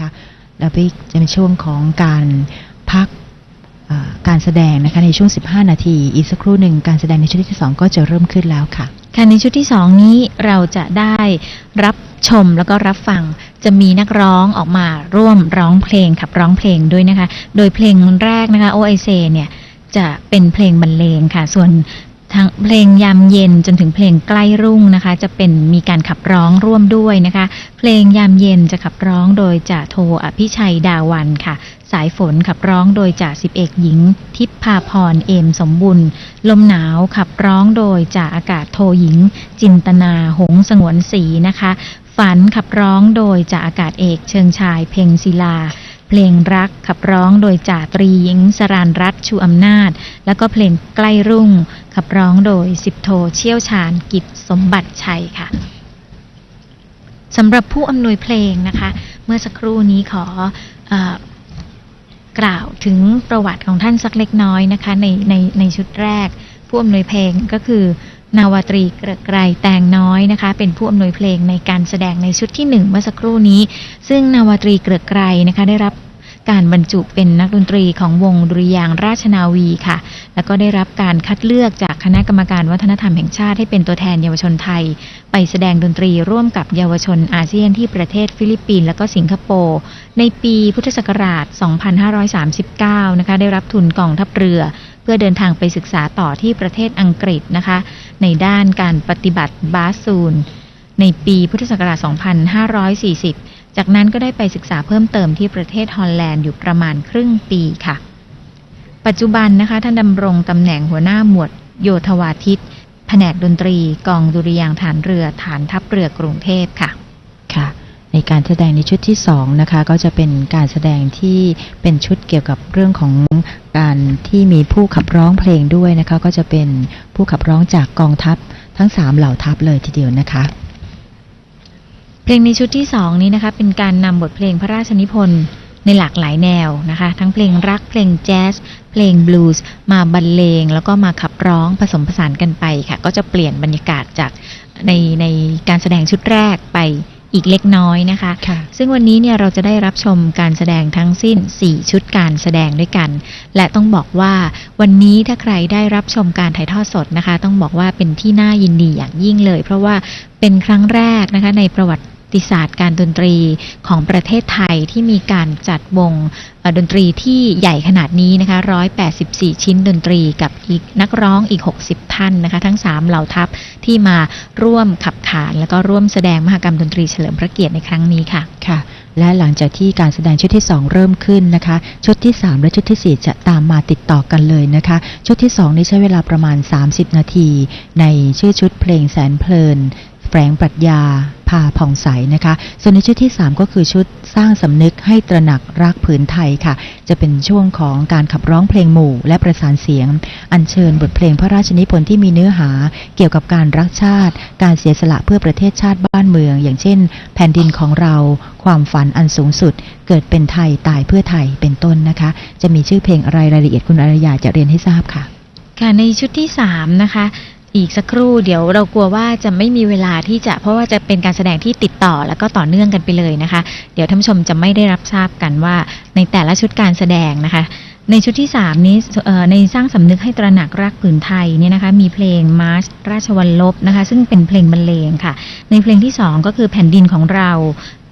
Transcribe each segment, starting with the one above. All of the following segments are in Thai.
นะคะแล้ววิกจะเป็นช่วงของการพักการแสดงนะคะในช่วง 15 นาที อีกสักครู่หนึ่งการแสดงในชุดที่ 2 ก็จะเริ่มขึ้นแล้วค่ะค่ะในชุดที่สองนี้เราจะได้รับชมแล้วก็รับฟังจะมีนักร้องออกมาร่วมร้องเพลงขับร้องเพลงด้วยนะคะ โดยเพลงแรกนะคะ OIC เนี่ยจะเป็นเพลงบรรเลงค่ะ ส่วน ทางเพลงยามเย็นจนถึงเพลงใกล้รุ่งนะคะ จะเป็นมีการขับร้องร่วมด้วยนะคะ เพลงยามเย็นจะขับร้องโดยจ่าโทอภิชัยดาวันค่ะ สายฝนขับร้องโดยจ่าสิบเอกหญิง ทิพพาพรเอมสมบุญลมหนาวขับร้องโดยจ่าอากาศโทหญิง จินตนาหงสงวนศรีนะคะ ฝันขับร้องโดยจ่าอากาศเอกเชิงชายเพ็งศิลา เพลงรักขับร้องโดยจ่าตรีหญิงสรานรัตชูอำนาจ แล้วก็เพลงใกล้รุ่ง ขับร้องโดยสิบโทเชี่ยวชาญกิจสมบัติชัยค่ะสำหรับผู้อำนวยเพลงนะคะ เมื่อสักครู่นี้ขอออกล่าวถึงประวัติของท่านสักเล็กน้อยนะคะในในในชุดแรก ผู้อำนวยเพลงก็คือ นาวาตรีเกระไกรแตงน้อยนะคะ เป็นผู้อำนวยเพลงในการแสดงในชุดที่หนึ่งเมื่อสักครู่นี้ ซึ่งนาวาตรีเกระไกรนะคะได้รับการบรรจุเป็นนักดนตรีของวงดุริยางราชนาวีค่ะ แล้วก็ได้รับการคัดเลือกจากคณะกรรมการวัฒนธรรมแห่งชาติให้เป็นตัวแทนเยาวชนไทย ไปแสดงดนตรีร่วมกับเยาวชนอาเซียนที่ประเทศฟิลิปปินส์และก็สิงคโปร์ในปีพุทธศักราช 2539 นะคะ ได้รับทุนกองทัพเรือ เพื่อเดินทางไปศึกษาต่อที่ประเทศอังกฤษนะคะ ในด้านการปฏิบัติบาสซูน ในปีพุทธศักราช 2540 จากนั้นก็ได้ไปศึกษาเพิ่มเติมที่ประเทศฮอลแลนด์อยู่ประมาณครึ่งปีค่ะ ปัจจุบันนะคะท่านดำรงตำแหน่งหัวหน้าหมวดโยธวาทิตแผนกดนตรีกองดุริยางค์ฐานเรือฐานทัพเรือกรุงเทพค่ะ ในการแสดงในชุดที่สองนะคะก็จะเป็นการแสดงที่เป็นชุดเกี่ยวกับเรื่องของการที่มีผู้ขับร้องเพลงด้วยนะคะก็จะเป็นผู้ขับร้องจากกองทัพทั้งสามเหล่าทัพเลยทีเดียวนะคะ เพลงในชุดที่สองนี้นะคะเป็นการนำบทเพลงพระราชนิพนธ์ในหลากหลายแนวนะคะ ทั้งเพลงรักเพลงแจ๊สเพลงบลูส์มาบรรเลง แล้วก็มาขับร้องผสมผสานกันไปค่ะ ก็จะเปลี่ยนบรรยากาศจากในในการแสดงชุดแรกไป อีกเล็กน้อยนะคะค่ะซึ่งวันนี้เนี่ยเราจะได้รับชมการแสดงทั้งสิ้น 4 ชุดการแสดงด้วยกัน และต้องบอกว่าวันนี้ถ้าใครได้รับชมการถ่ายทอดสดนะคะ ต้องบอกว่าเป็นที่น่ายินดีอย่างยิ่งเลย เพราะว่าเป็นครั้งแรกนะคะในประวัติ ติศาสตร์การดนตรีของประเทศไทยที่มีการจัดวงดนตรีที่ใหญ่ขนาดนี้นะคะ 184 ชิ้นดนตรีกับอีกนักร้องอีก 60 ท่านนะคะ ทั้ง 3 เหล่าทัพที่มาร่วมขับขาน แล้วก็ร่วมแสดงมหกรรมดนตรีเฉลิมพระเกียรติในครั้งนี้ค่ะค่ะ และหลังจากที่การแสดงชุดที่ 2 เริ่มขึ้นนะคะ ชุดที่ 3 และชุดทีสี่4 จะตามมาติดต่อกันเลยนะคะ ชุดที่ 2 นี้ใช้เวลาประมาณ 30 นาที ในชื่อชุดเพลงแสนเพลิน แฝงปรัชญาพาผ่องใสนะคะ ส่วนในชุดที่ 3 ก็คือชุดสร้างสำนึกให้ตระหนักรักผืนไทยค่ะ จะเป็นช่วงของการขับร้องเพลงหมู่ และประสานเสียง อัญเชิญบทเพลงพระราชนิพนธ์ที่มีเนื้อหา เกี่ยวกับการรักชาติ การเสียสละเพื่อประเทศชาติบ้านเมือง อย่างเช่น แผ่นดินของเรา ความฝันอันสูงสุด เกิดเป็นไทยตายเพื่อไทยเป็นต้นนะคะ จะมีชื่อเพลงอะไรรายละเอียดคุณอารยาจะเรียนให้ทราบค่ะค่ะในชุดที่ 3 นะคะ อีกสักครู่เดี๋ยวเรากลัวว่าจะไม่มีเวลาที่จะเพราะว่าจะเป็นการแสดงที่ติดต่อแล้วก็ต่อเนื่องกันไปเลยนะคะ เดี๋ยวท่านผู้ชมจะไม่ได้รับทราบกันว่าในแต่ละชุดการแสดงนะคะ ในชุดที่ 3 นี้ในสร้างสำนึกให้ตระหนักรักผืนไทยเนี่ยนะคะมีเพลงมาร์ชราชวัลลบนะคะ ซึ่งเป็นเพลงบรรเลงค่ะ ในเพลงที่ 2 ก็คือแผ่นดินของเรา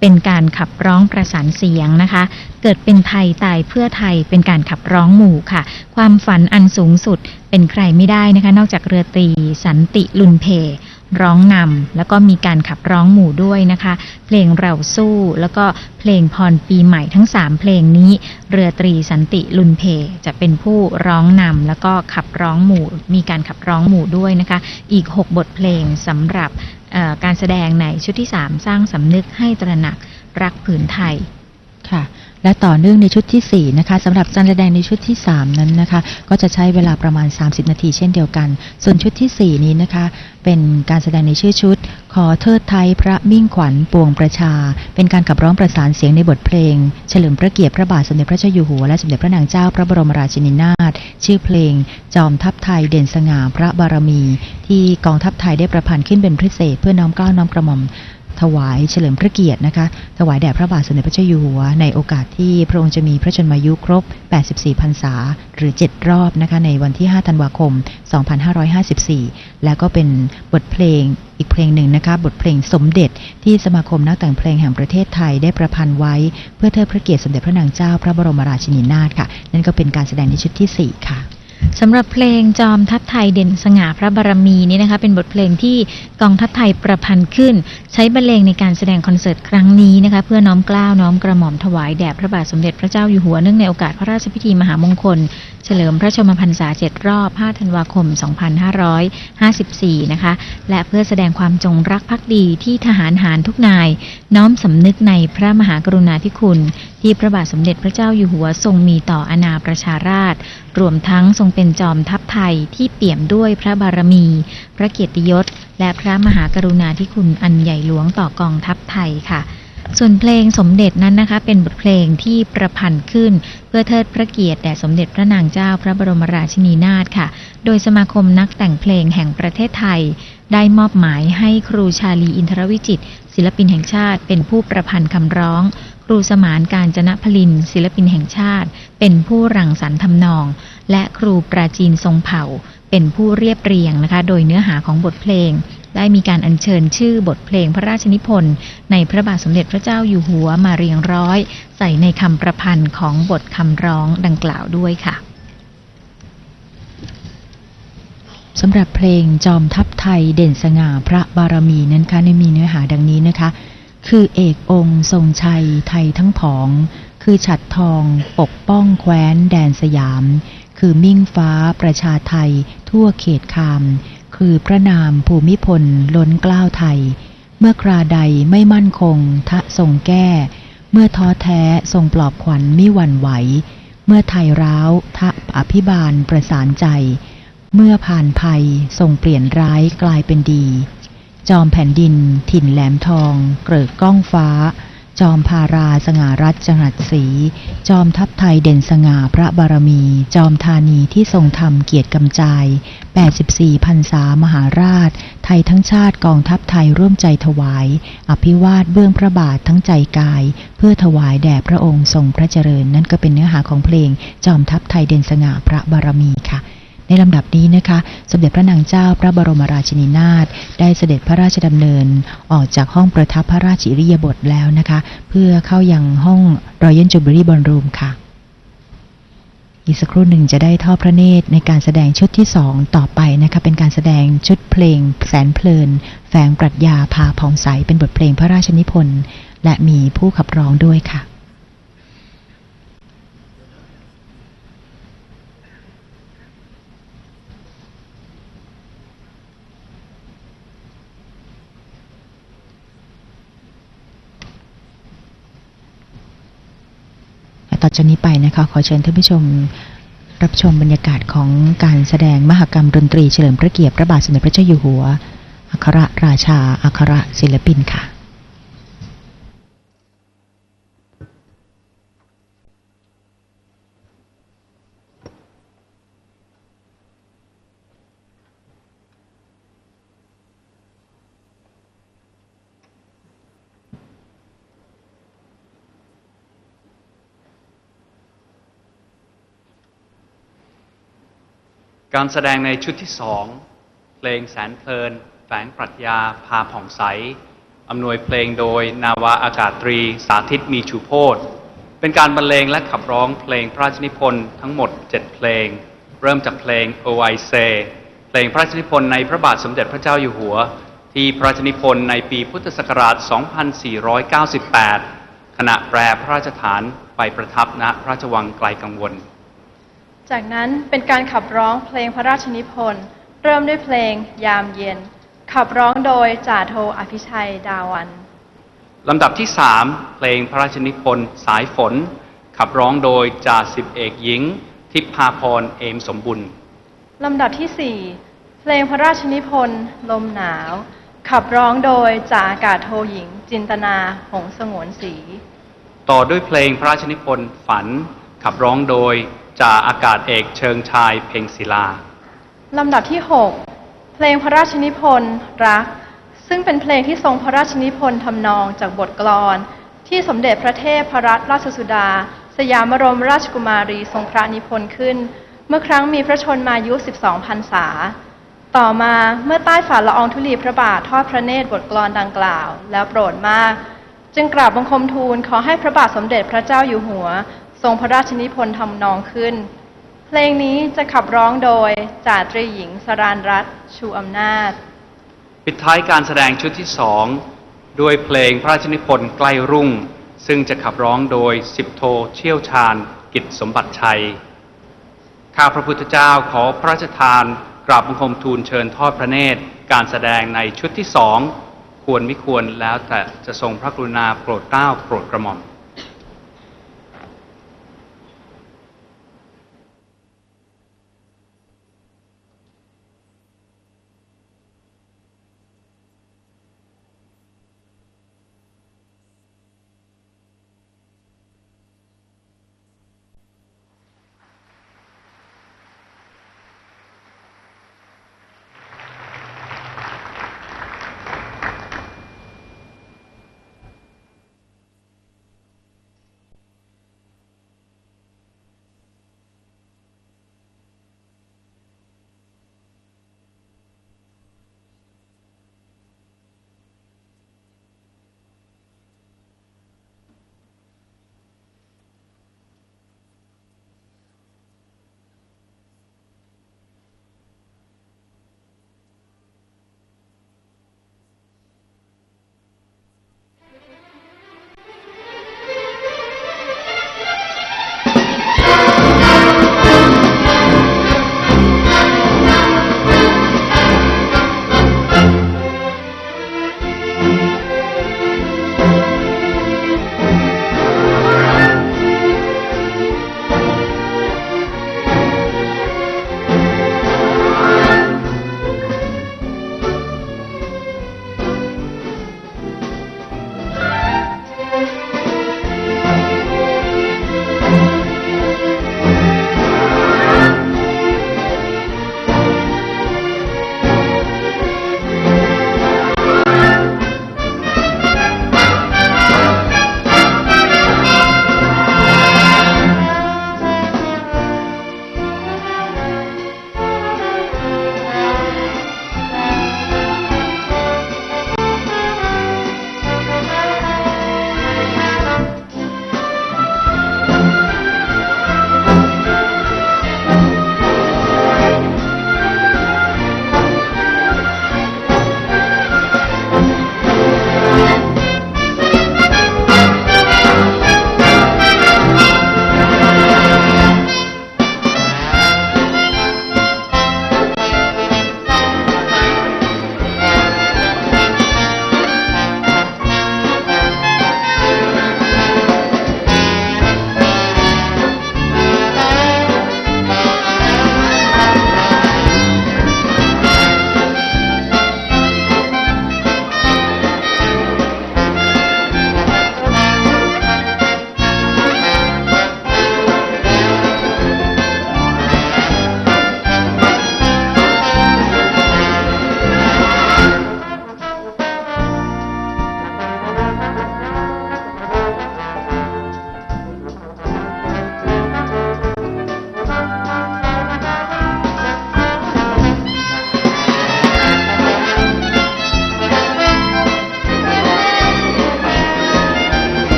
เป็นการขับร้องประสานเสียงนะคะ เกิดเป็นไทยตายเพื่อไทยเป็นการขับร้องหมู่ค่ะ ความฝันอันสูงสุดเป็นใครไม่ได้นะคะ นอกจากเรือตรีสันติลุนเพร้องนำแล้วก็มีการขับร้องหมู่ด้วยนะคะ เพลงเราสู้แล้วก็เพลงพรปีใหม่ทั้ง 3 เพลงนี้ เรือตรีสันติลุนเพ จะเป็นผู้ร้องนำแล้วก็ขับร้องหมู่ มีการขับร้องหมู่ด้วยนะคะ อีก 6 บทเพลงสำหรับ การแสดงในชุดที่ 3 สร้างสำนึกให้ตระหนักรักผืนไทยค่ะ และต่อเนื่องในชุดทีสี่ 4 นะคะสำหรับการแสดงในชุดที่ 3 นั้นนะคะ ก็จะใช้เวลาประมาณ 30 นาทีเช่นเดียวกัน ส่วนชุดทีสี่ 4 นี้นะคะ เป็นการแสดงในชื่อชุด ขอเทิดไทยพระมิ่งขวัญปวงประชา เป็นการขับร้องประสานเสียงในบทเพลง เฉลิมพระเกียรติพระบาทสมเด็จพระเจ้าอยู่หัวและสมเด็จพระนางเจ้าพระบรมราชินีนาถชื่อเพลง จอมทัพไทยเด่นสง่าพระบารมี ที่กองทัพไทยได้ประพันธ์ขึ้นเป็นพิเศษเพื่อน้อมเกล้าน้อมกระหม่อม ถวายเฉลิมพระเกียรตินะคะ ถวายแด่พระบาทสมเด็จพระเจ้าอยู่หัว ในโอกาสที่พระองค์จะมีพระชนมายุครบ 84 พรรษา หรือ 7 รอบนะคะในวันที่ 5 ธันวาคม 2554 แล้วก็เป็นบทเพลงอีกเพลงหนึ่งนะคะ บทเพลงสมเด็จที่สมาคมนักแต่งเพลงแห่งประเทศไทยได้ประพันธ์ไว้ เพื่อเทิดพระเกียรติสมเด็จพระนางเจ้าพระบรมราชินีนาถค่ะ นั่นก็เป็นการแสดงในชุดทีสี่4 ค่ะ สำหรับเพลงจอมทัพไทยเด่นสง่าพระบารมีนี้นะคะ เป็นบทเพลงที่กองทัพไทยประพันธ์ขึ้น ใช้บรรเลงในการแสดงคอนเสิร์ตครั้งนี้นะคะ เพื่อน้อมกล้าวน้อมกระหม่อมถวายแด่พระบาทสมเด็จพระเจ้าอยู่หัวเนื่องในโอกาสพระราชพิธีมหามงคล ฉลิมพระชมพรรษา7รอบ 5 ธันวาคม 2554 นะคะ และเพื่อแสดงความจงรักภักดีที่ทหารหารทุกนาย น้อมสำนึกในพระมหากรุณาธิคุณ ที่พระบาทสมเด็จพระเจ้าอยู่หัวทรงมีต่ออาณาประชาราษฎร์รวมทั้งทรงเป็นจอมทัพไทยที่เปี่ยมด้วยพระบารมี พระเกียรติยศ และพระมหากรุณาธิคุณอันใหญ่หลวงต่อกองทัพไทยค่ะ ส่วนเพลงสมเด็จนั้นนะคะ เป็นบทเพลงที่ประพันธ์ขึ้น เพื่อเทิดพระเกียรติแด่สมเด็จพระนางเจ้าพระบรมราชินีนาถค่ะ โดยสมาคมนักแต่งเพลงแห่งประเทศไทย ได้มอบหมายให้ครูชาลีอินทรวิจิต ศิลปินแห่งชาติ เป็นผู้ประพันธ์คำร้อง ครูสมานการจนพลิน ศิลปินแห่งชาติ เป็นผู้รังสรรค์ทำนอง และครูปราจีนทรงเผ่า เป็นผู้เรียบเรียงนะคะ โดยเนื้อหาของบทเพลง ได้มีการอัญเชิญชื่อบทเพลงพระราชนิพนธ์ในพระบาทสมเด็จพระเจ้าอยู่หัวมาเรียงร้อย ใส่ในคำประพันธ์ของบทคำร้องดังกล่าวด้วยค่ะสำหรับเพลงจอมทัพไทยเด่นสง่าพระบารมีนั้นคะในมีเนื้อหาดังนี้นะคะ คือเอกองค์ ทรงชัยไทยทั้งผอง คือฉัดทอง ปกป้องแคว้น แดนสยาม คือมิ่งฟ้าประชาไทย ทั่วเขตคาม คือพระนามภูมิพลล้นกล้าวไทย เมื่อคราใดไม่มั่นคง ทะทรงแก้ เมื่อท้อแท้ทรงปลอบขวัญมิหวั่นไหว เมื่อไทยร้าว ทะอภิบาลประสานใจ เมื่อผ่านภัยทรงเปลี่ยนร้ายกลายเป็นดี จอมแผ่นดิน ถิ่นแหลมทอง เกริกก้องฟ้า จอมพาราสง่ารัฐจังหัดศรีจอมทัพไทยเด่นสง่าพระบารมี จอมธานีที่ทรงธรรมเกียรติกำจาย 84พรรษามหาราช ไทยทั้งชาติกองทัพไทยร่วมใจถวาย อภิวาทเบื้องพระบาททั้งใจกาย เพื่อถวายแด่พระองค์ทรงพระเจริญ นั่นก็เป็นเนื้อหาของเพลง จอมทัพไทยเด่นสง่าพระบารมีค่ะ ในลำดับนี้นะคะ สมเด็จพระนางเจ้าพระบรมราชินีนาถได้เสด็จพระราชดำเนิน ออกจากห้องประทับพระราชอิริยาบถแล้วนะคะ เพื่อเข้ายังห้องรอยัลจูเบอรี่บอลรูมค่ะ อีกสักครู่หนึ่งจะได้ทอดพระเนตรในการแสดงชุดที่สองต่อไปนะคะ เป็นการแสดงชุดเพลงแสนเพลิน แฝงปรัชญาพาผ่องใสเป็นบทเพลงพระราชนิพนธ์และมีผู้ขับร้องด้วยค่ะ ต่ อจากนี้ไปนะคะขอเชิญท่านผู้ชมรับชมบรรยากาศของการแสดงมหกรรมดนตรีเฉลิมพระเกียรติพระบาทสมเด็จพระเจ้าอยู่หัว อัครราชา อัครศิลปินค่ะ การแสดงในชุดที่สองเพลงแสนเพลิน แฝงปรัชญาพาผ่องใสอำนวยเพลงโดยนาวาอากาศตรีสาธิตมีชูโพธเป็นการบรรเลงและขับร้องเพลงพระราชนิพนธ์ทั้งหมด 7 เพลง เริ่มจากเพลง o i s e เพลงพระราชนิพนธ์ในพระบาทสมเด็จพระเจ้าอยู่หัว ที่พระราชนิพนธ์ในปีพุทธศักราช 2498 ขณะแปรพระราชฐานไปประทับณพระราชวังไกลกังวล จากนั้นเป็นการขับร้องเพลงพระราชนิพนธ์เริ่มด้วยเพลงยามเย็น ขับร้องโดยจ่าโทอภิชัยดาวันลำดับที่สามเพลงพระราชนิพนธ์สายฝน ขับร้องโดยจ่าสิบเอกหญิง ทิพพาพรเอมสมบุญลำดับที่สี่เพลงพระราชนิพนธ์ลมหนาว ขับร้องโดยจ่าอากาศโทหญิง จินตนาหงสงวนศรีต่อด้วยเพลงพระราชนิพนธ์ฝัน ขับร้องโดย จ่าอากาศเอกเชิงชายเพ็งศิลา ลำดับที่หกเพลงพระราชนิพนธ์รัก ซึ่งเป็นเพลงที่ทรงพระราชนิพนธ์ทำนองจากบทกลอน ที่สมเด็จพระเทพพรัตนราชสุดา สยามบรมราชกุมารีทรงพระนิพนธ์ขึ้น เมื่อครั้งมีพระชนมายุ 12พรรษา ต่อมาเมื่อใต้ฝ่าละอองธุลีพระบาททอดพระเนตรบทกลอนดังกล่าว แล้วโปรดมาก จึงกราบบังคมทูลขอให้พระบาทสมเด็จพระเจ้าอยู่หัว ทรงพระราชนิพนธ์ทำนองขึ้น เพลงนี้จะขับร้องโดยจ่าตรีหญิงสรานรัตชูอำนาจ ปิดท้ายการแสดงชุดที่สองด้วยเพลงพระราชนิพนธ์ใกล้รุ่ง ซึ่งจะขับร้องโดยสิบโทเชี่ยวชาญ กิจสมบัติชัย ข้าพระพุทธเจ้าขอพระราชทานกราบบังคมทูลเชิญทอดพระเนตร การแสดงในชุดที่สองควรไม่ควรแล้วแต่จะทรงพระกรุณาโปรดเกล้าโปรดกระหม่อม